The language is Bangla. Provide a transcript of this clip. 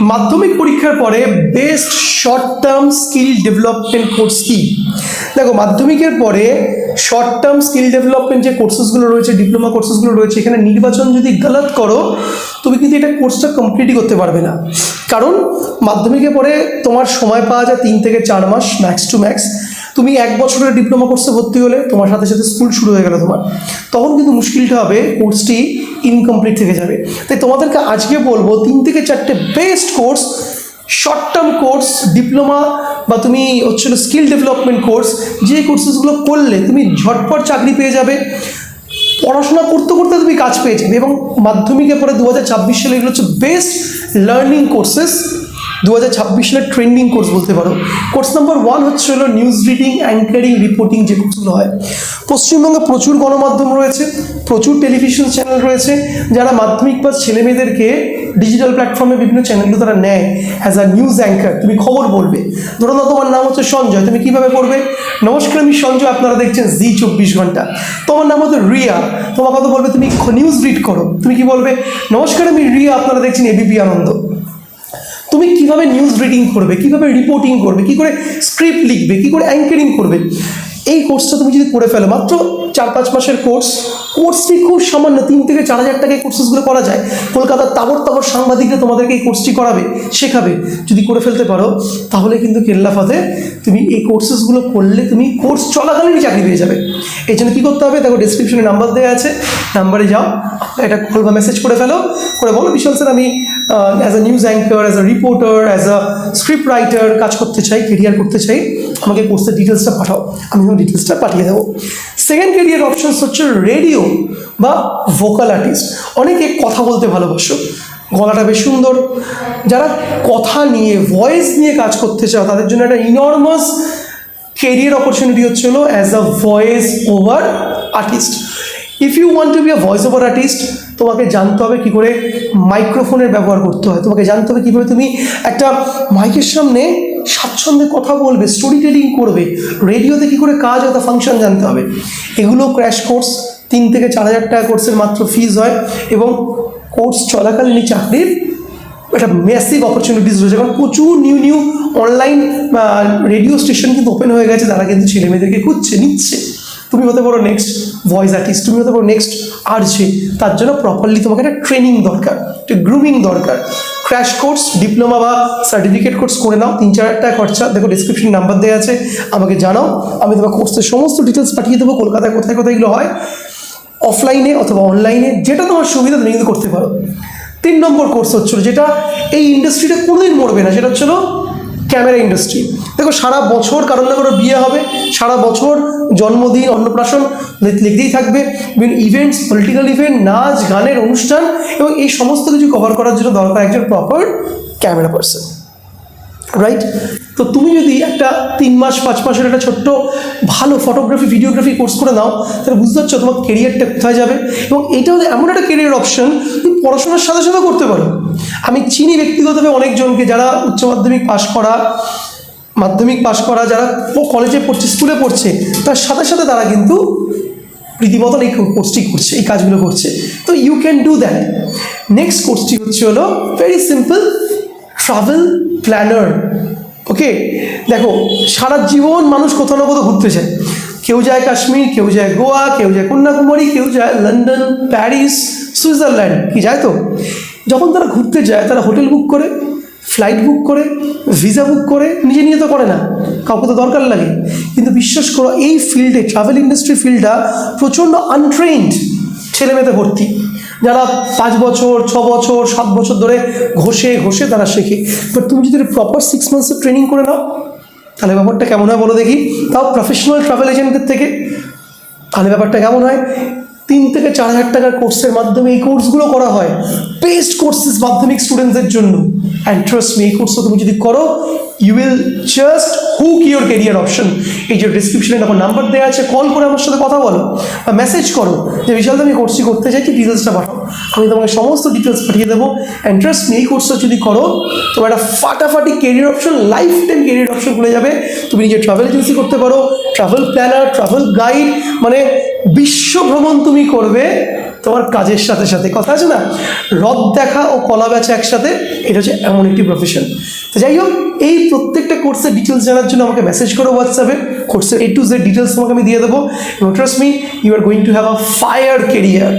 মাধ্যমিক পরীক্ষার পরে best short term skill development course কি? দেখো, মাধ্যমিকের পরে শর্ট টার্ম স্কিল ডেভেলপমেন্ট যে কোর্সেসগুলো রয়েছে ডিপ্লোমা কোর্সেসগুলো রয়েছে, এখানে নির্বাচন যদি গলত করো, তুমি কিন্তু এটা কোর্সটা কমপ্লিটই করতে পারবে না। কারণ, মাধ্যমিকের পরে তোমার সময় পাওয়া যায় তিন থেকে চার মাস ম্যাক্স টু ম্যাক্স তুমি এক বছরের ডিপ্লোমা কোর্সে ভর্তি হলে তোমার সাথে সাথে স্কুল শুরু হয়ে গেল তোমার। তখন কিন্তু মুশকিলটা হবে কোর্সটি ইনকমপ্লিট থেকে যাবে। তাই তোমাদেরকে আজকে বলব, তিন থেকে চারটে best course short term course diploma বা তুমি হচ্ছিল স্কিল ডেভেলপমেন্ট কোর্স যে কোর্সেসগুলো করলে তুমি ঝটপট চাকরি পেয়ে যাবে। পড়াশোনা করতে করতে তুমি কাজ পেয়ে যাবে এবং মাধ্যমিকের পরে দু হাজার ছাব্বিশ সালে এগুলো হচ্ছে বেস্ট লার্নিং কোর্সেস দু হাজার ছাব্বিশ সালের ট্রেন্ডিং কোর্স বলতে পারো। কোর্স নাম্বার ওয়ান হচ্ছে হলো নিউজ রিডিং অ্যাঙ্কারিং রিপোর্টিং যে কোর্সগুলো হয়। পশ্চিমবঙ্গে প্রচুর গণমাধ্যম রয়েছে, প্রচুর টেলিভিশন চ্যানেল রয়েছে, যারা মাধ্যমিক পাস ছেলে মেয়েদেরকে ডিজিটাল প্ল্যাটফর্মে বিভিন্ন চ্যানেলগুলো তারা নেয়। অ্যাজ আ নিউজ অ্যাঙ্কার তুমি খবর বলবে ধরো না তোমার নাম হচ্ছে সঞ্জয়, তুমি কীভাবে করবে নমস্কার, আমি সঞ্জয়, আপনারা দেখছেন জি চব্বিশ ঘণ্টা। তোমার নাম হচ্ছে রিয়া, তোমার কথা বলবে তুমি নিউজ রিড করো। তুমি কি বলবে? নমস্কার, আমি রিয়া, আপনারা দেখছেন এবিপি আনন্দ তুমি কীভাবে নিউজ রিডিং করবে, কীভাবে রিপোর্টিং করবে, কি করে স্ক্রিপ্ট লিখবে, কি করে অ্যাঙ্কারিং করবে, এই কোর্সটা তুমি যদি করে ফেলো, মাত্র চার পাঁচ মাসের কোর্স কোর্সটি খুব সামান্য, তিন থেকে চার হাজার টাকায় কোর্সেসগুলো করা যায়। কলকাতার তাবর তাবর সাংবাদিকরা তোমাদেরকে এই কোর্সটি করাবে, শেখাবে। যদি করে ফেলতে পারো, তাহলে কিন্তু কেল্লা ফাতে তুমি এই কোর্সেসগুলো করলে তুমি কোর্স চলাকালীনই চাকরি পেয়ে যাবে। এই জন্য কী করতে হবে? দেখো ডিসক্রিপশনে নাম্বার দেওয়া আছে। নাম্বারে যাও, এটা কল বা মেসেজ করে ফেলো। করে বলো, বিশাল স্যার আমি as a news anchor as a reporter as a script writer কাজ করতে চাই কেরিয়ার করতে চাই। আমাকে কোর্সের ডিটেলসটা পাঠাও। আমি ডিটেলসটা পাঠিয়ে দেবো। সেকেন্ড কেরিয়ার অপশনস হচ্ছে রেডিও বা ভোকাল আর্টিস্ট অনেকে কথা বলতে ভালোবাসো। গলাটা বেশ সুন্দর। যারা কথা নিয়ে ভয়েস নিয়ে কাজ করতে চাও, তাদের জন্য একটা ইনর্মাস কেরিয়ার অপরচুনিটি হচ্ছিল as a voice over artist if you want to be a voice over artist তোমাকে জানতে হবে কী করে মাইক্রোফোনের ব্যবহার করতে হয়। তোমাকে জানতে হবে কীভাবে তুমি একটা মাইকের সামনে স্বাচ্ছন্দ্যে কথা বলবে স্টোরি টেলিং করবে রেডিওতে কী করে কাজ তা ফাংশন জানতে হবে। এগুলো ক্র্যাশ কোর্স তিন থেকে চার হাজার টাকা কোর্সের মাত্র ফিজ হয় এবং কোর্স চলাকালীন চাকরির একটা ম্যাসিভ অপরচুনিটিস রয়েছে। কারণ প্রচুর new new online radio station কিন্তু ওপেন হয়ে গেছে। তারা কিন্তু ছেলে মেয়েদেরকে খুঁজছে, নিচ্ছে। তুমি হতে পারো নেক্সট ভয়েস আর্টিস্ট তুমি হতে পারো নেক্সট আর্জে তার জন্য প্রপারলি তোমাকে একটা ট্রেনিং দরকার, একটা গ্রুমিং দরকার। ক্র্যাশ কোর্স ডিপ্লোমা বা সার্টিফিকেট কোর্স করে নাও। তিন, চার টাকা খরচা। দেখো ডিসক্রিপশন নাম্বার দেওয়া আছে, আমাকে জানাও। আমি তোমার কোর্সের সমস্ত ডিটেলস পাঠিয়ে দেবো, কলকাতায় কোথায় কোথায় এগুলো হয়। অফলাইনে অথবা অনলাইনে যেটা তোমার সুবিধা, তুমি কিন্তু করতে পারো। তিন নম্বর কোর্স হচ্ছিল যেটা, এই ইন্ডাস্ট্রিটা কোনোদিন মরবে না। সেটা হচ্ছিল ক্যামেরা ইন্ডাস্ট্রি দেখো, সারা বছর কারণ না কারও বিয়ে হবে, সারা বছর জন্মদিন, অন্নপ্রাশন লে- লেগেই থাকবে। বিভিন্ন ইভেন্টস পলিটিক্যাল ইভেন্ট নাচ, গানের অনুষ্ঠান এবং এই সমস্ত কিছু কভার করার জন্য দরকার একজন প্রপার ক্যামেরা পার্সন রাইট তো তুমি যদি একটা তিন মাস, পাঁচ মাসের একটা ছোট্ট ভালো ফটোগ্রাফি ভিডিওগ্রাফি কোর্স করে নাও, তাহলে বুঝতে পারছ তোমার কেরিয়ারটা কোথায় যাবে। এবং এটা হলো এমন একটা কেরিয়ার অপশন তুমি পড়াশোনার সাথে সাথে করতে পারো। আমি চিনি ব্যক্তিগতভাবে অনেকজনকে, যারা উচ্চ মাধ্যমিক পাশ করা, মাধ্যমিক পাশ করা, যারা কলেজে পড়ছে, স্কুলে পড়ছে, তার সাথে সাথে তারা কিন্তু রীতিমতন এই কোর্সটি করছে, এই কাজগুলো করছে। তো you can do that next কোর্সটি হচ্ছে হলো very simple travel planner okay দেখো, সারা জীবন মানুষ কোথাও না কোথাও ঘুরতে যায় কেউ যায় কাশ্মীর, কেউ যায় গোয়া, কেউ যায় কন্যাকুমারী, কেউ যায় লন্ডন, প্যারিস সুইজারল্যান্ড, কি যায় তো? যখন তারা ঘুরতে যায়, তারা হোটেল বুক করে, ফ্লাইট বুক করে, ভিসা বুক করে, নিজে নিয়ে তো করে না। কাউকে তো দরকার লাগে। কিন্তু বিশ্বাস করো, এই ফিল্ডে ট্রাভেল ইন্ডাস্ট্রি ফিল্ডটা প্রচণ্ড আনট্রেন্ড ছেলে মেয়েতে ভর্তি। যারা পাঁচ বছর, ছ বছর, সাত বছর ধরে ঘষে ঘষে তারা শেখে। বাট তুমি যদি প্রপার সিক্স মান্থসের ট্রেনিং করে নাও, তাহলে ব্যাপারটা কেমন হয় বলো দেখি? তাও প্রফেশনাল ট্রাভেল এজেন্টদের থেকে। তাহলে ব্যাপারটা কেমন হয়? তিন থেকে চার হাজার টাকার কোর্সের মাধ্যমে এই কোর্সগুলো করা হয়। বেস্ট কোর্সেস মাধ্যমিক স্টুডেন্টসের জন্য। অ্যান্ড ট্রাস্ট মি এই কোর্সটা তুমি যদি করো you will just hook your career option এই যে ডিসক্রিপশনে দেখো নাম্বার দেওয়া আছে কল করে আমার সাথে কথা বলো বা মেসেজ করো যে বিশাল আমি কোর্সটি করতে চাইছি ডিটেলসটা পাঠাও আমি তোমাকে সমস্ত ডিটেলস পাঠিয়ে দেবো। অ্যান্ড ট্রাস্ট মি এই কোর্সটা যদি করো, তোমার একটা ফাটাফাটি career option life time career option খুলে যাবে। তুমি নিজে ট্রাভেল এজেন্সি করতে পারো ট্রাভেল প্ল্যানার ট্রাভেল গাইড মানে বিশ্ব ভ্রমণ তুমি করবে তোমার কাজের সাথে সাথে। কথা আছে না? রদ দেখা ও কলা বেচা একসাথে, এটা হচ্ছে এমন একটি প্রফেশন তো যাই হোক, এই প্রত্যেকটা কোর্সের ডিটেলস জানার জন্য আমাকে মেসেজ করো হোয়াটসঅ্যাপে কোর্সের এ টু জেড ডিটেলস তোমাকে আমি দিয়ে দেবো। Me you are going to have a fire career